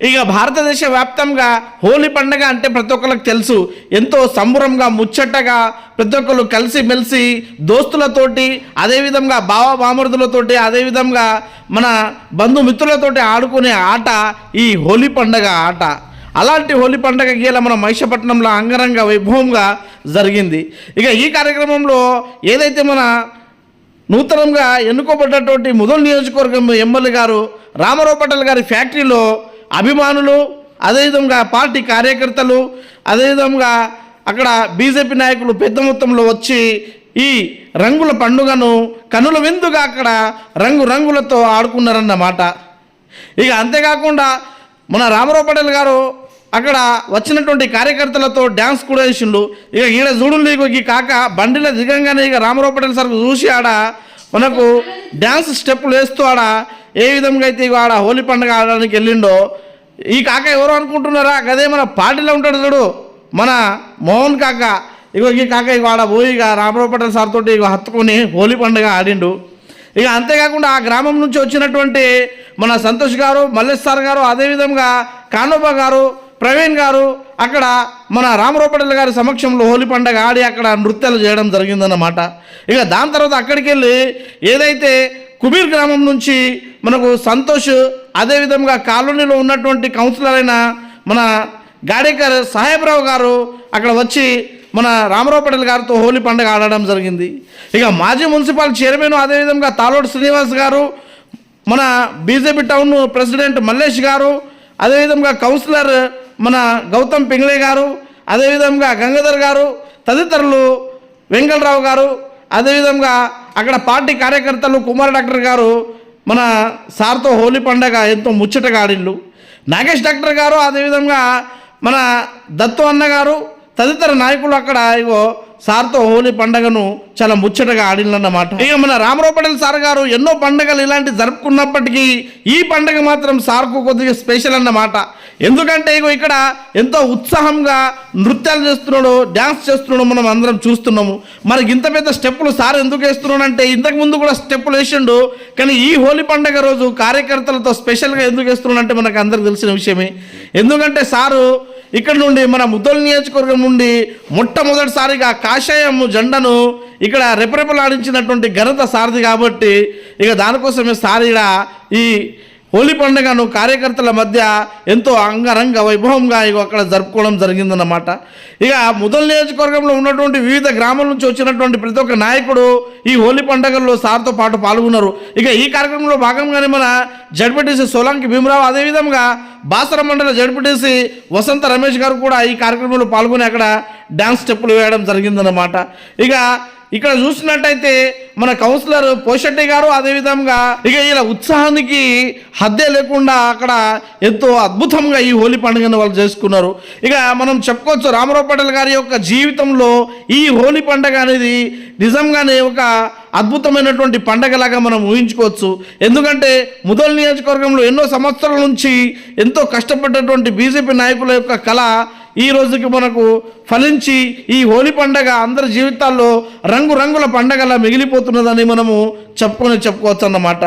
ఇక భారతదేశ వ్యాప్తంగా హోలీ పండుగ అంటే ప్రతి ఒక్కరికి తెలుసు. ఎంతో సంబురంగా ముచ్చటగా ప్రతి ఒక్కరు కలిసి మెలిసి దోస్తులతోటి అదేవిధంగా బావ బామరుదులతోటి అదేవిధంగా మన బంధుమిత్రులతోటి ఆడుకునే ఆట ఈ హోలీ పండుగ ఆట. అలాంటి హోలీ పండుగ గీల మన మహిషపట్నంలో అంగరంగ వైభవంగా జరిగింది. ఇక ఈ కార్యక్రమంలో ఏదైతే మన నూతనంగా ఎన్నుకోబడ్డటువంటి ముదల్ నియోజకవర్గం ఎమ్మెల్యే గారు రామారావు పటేల్ గారి ఫ్యాక్టరీలో అభిమానులు అదేవిధంగా పార్టీ కార్యకర్తలు అదేవిధంగా అక్కడ బీజేపీ నాయకులు పెద్ద మొత్తంలో వచ్చి ఈ రంగుల పండుగను కనుల విందుగా అక్కడ రంగు రంగులతో ఆడుకున్నారన్నమాట. ఇక అంతేకాకుండా మన రామారావు పటేల్ గారు అక్కడ వచ్చినటువంటి కార్యకర్తలతో డ్యాన్స్ కూడా వేసిండు. ఇక ఈడ చూడు ఇక ఈ కాక బండిలో దిగంగానే ఇక రామారావు పటేల్ సార్ చూసి ఆడ మనకు డ్యాన్స్ స్టెప్పులు వేస్తూ ఆడ ఏ విధంగా అయితే ఇక ఆడ హోలీ పండుగ ఆడడానికి వెళ్ళిండో ఈ కాక ఎవరు అనుకుంటున్నారా? గదే మన పార్టీలో ఉంటాడు చూడు. మన మోహన్ కాక. ఇగో ఈ కాక ఇక ఆడ పోయి ఇక రామరావు పటేల్ సార్ తోటి ఇక హత్తుకొని హోలీ పండుగ ఆడిండు. ఇక అంతేకాకుండా ఆ గ్రామం నుంచి వచ్చినటువంటి మన సంతోష్ గారు మల్లేష్ సార్ గారు అదేవిధంగా కానోబా గారు ప్రవీణ్ గారు అక్కడ మన రామరావు పటేల్ గారి సమక్షంలో హోలీ పండుగ ఆడి అక్కడ నృత్యాలు చేయడం జరిగిందన్నమాట. ఇక దాని తర్వాత అక్కడికి వెళ్ళి ఏదైతే కుబీర్ గ్రామం నుంచి మనకు సంతోష్ అదేవిధంగా కాలనీలో ఉన్నటువంటి కౌన్సిలర్ అయిన మన గాడేకర్ సాహెబ్రావు గారు అక్కడ వచ్చి మన రామారావు పటేల్ గారితో హోలీ పండుగ ఆడడం జరిగింది. ఇక మాజీ మున్సిపల్ చైర్మన్ అదేవిధంగా తాలోడు శ్రీనివాస్ గారు మన బీజేపీ టౌన్ ప్రెసిడెంట్ మల్లేష్ గారు అదేవిధంగా కౌన్సిలర్ మన గౌతమ్ పింగ్లే గారు అదేవిధంగా గంగాధర్ గారు తదితరులు వెంకటరావు గారు అదేవిధంగా అక్కడ పార్టీ కార్యకర్తలు కుమార్ డాక్టర్ గారు మన సార్తో హోలీ పండగ ఎంతో ముచ్చటగా ఆడిండు నాగేష్ డాక్టర్ గారు అదేవిధంగా మన దత్తు అన్న గారు తదితర నాయకులు అక్కడ ఇగో సార్తో హోలీ పండగను చాలా ముచ్చటగా ఆడినన్నమాట. ఇక మన రామరావు పటేల్ సార్ గారు ఎన్నో పండగలు ఇలాంటి జరుపుకున్నప్పటికీ ఈ పండగ మాత్రం సార్కు కొద్దిగా స్పెషల్ అన్నమాట. ఎందుకంటే ఇగో ఇక్కడ ఎంతో ఉత్సాహంగా నృత్యాలు చేస్తున్నాడు డ్యాన్స్ చేస్తున్నాడు మనం అందరం చూస్తున్నాము. మరి ఇంత పెద్ద స్టెప్పులు సార్ ఎందుకు వేస్తున్నాడు అంటే ఇంతకు ముందు కూడా స్టెప్పులు వేసిండు కానీ ఈ హోలీ పండగ రోజు కార్యకర్తలతో స్పెషల్గా ఎందుకు వేస్తున్నాడు అంటే మనకు అందరికి తెలిసిన విషయమే. ఎందుకంటే సారు ఇక్కడ నుండి మన ముద్దల నియోజకవర్గం నుండి మొట్టమొదటిసారిగా కాషాయం జెండను ఇక్కడ రెపరెపలాడించినటువంటి ఘనత సారథి కాబట్టి ఇక దానికోసమే సారిగా ఈ హోలీ పండుగను కార్యకర్తల మధ్య ఎంతో అంగరంగ వైభవంగా ఇక అక్కడ జరుపుకోవడం జరిగిందన్నమాట. ఇక ముదల్ నియోజకవర్గంలో ఉన్నటువంటి వివిధ గ్రామాల నుంచి వచ్చినటువంటి ప్రతి ఒక్క నాయకుడు ఈ హోలీ పండుగల్లో సార్తో పాటు పాల్గొన్నారు. ఇక ఈ కార్యక్రమంలో భాగంగానే మన జడ్పీటీసీ సోలంకి భీమరావు అదేవిధంగా బాసర మండల జడ్పీటీసీ వసంత రమేష్ గారు కూడా ఈ కార్యక్రమంలో పాల్గొని అక్కడ డ్యాన్స్ స్టెప్పులు వేయడం జరిగిందన్నమాట. ఇక ఇక్కడ చూసినట్టయితే మన కౌన్సిలర్ పోషెట్టి గారు అదేవిధంగా ఇక ఇలా ఉత్సాహానికి హద్దే లేకుండా అక్కడ ఎంతో అద్భుతంగా ఈ హోలీ పండుగను వాళ్ళు చేసుకున్నారు. ఇక మనం చెప్పుకోవచ్చు రామారావు పటేల్ గారి యొక్క జీవితంలో ఈ హోలీ పండుగ అనేది నిజంగానే ఒక అద్భుతమైనటువంటి పండగలాగా మనం ఊహించుకోవచ్చు. ఎందుకంటే ముదల్ నియోజకవర్గంలో ఎన్నో సంవత్సరాల నుంచి ఎంతో కష్టపడ్డటువంటి బీజేపీ నాయకుల యొక్క కళ ఈ రోజుకి మనకు ఫలించి ఈ హోలీ పండగ అందరి జీవితాల్లో రంగురంగుల పండగలా మిగిలిపోతున్నదని మనము చెప్పుకొని చెప్పుకోవచ్చు అన్నమాట.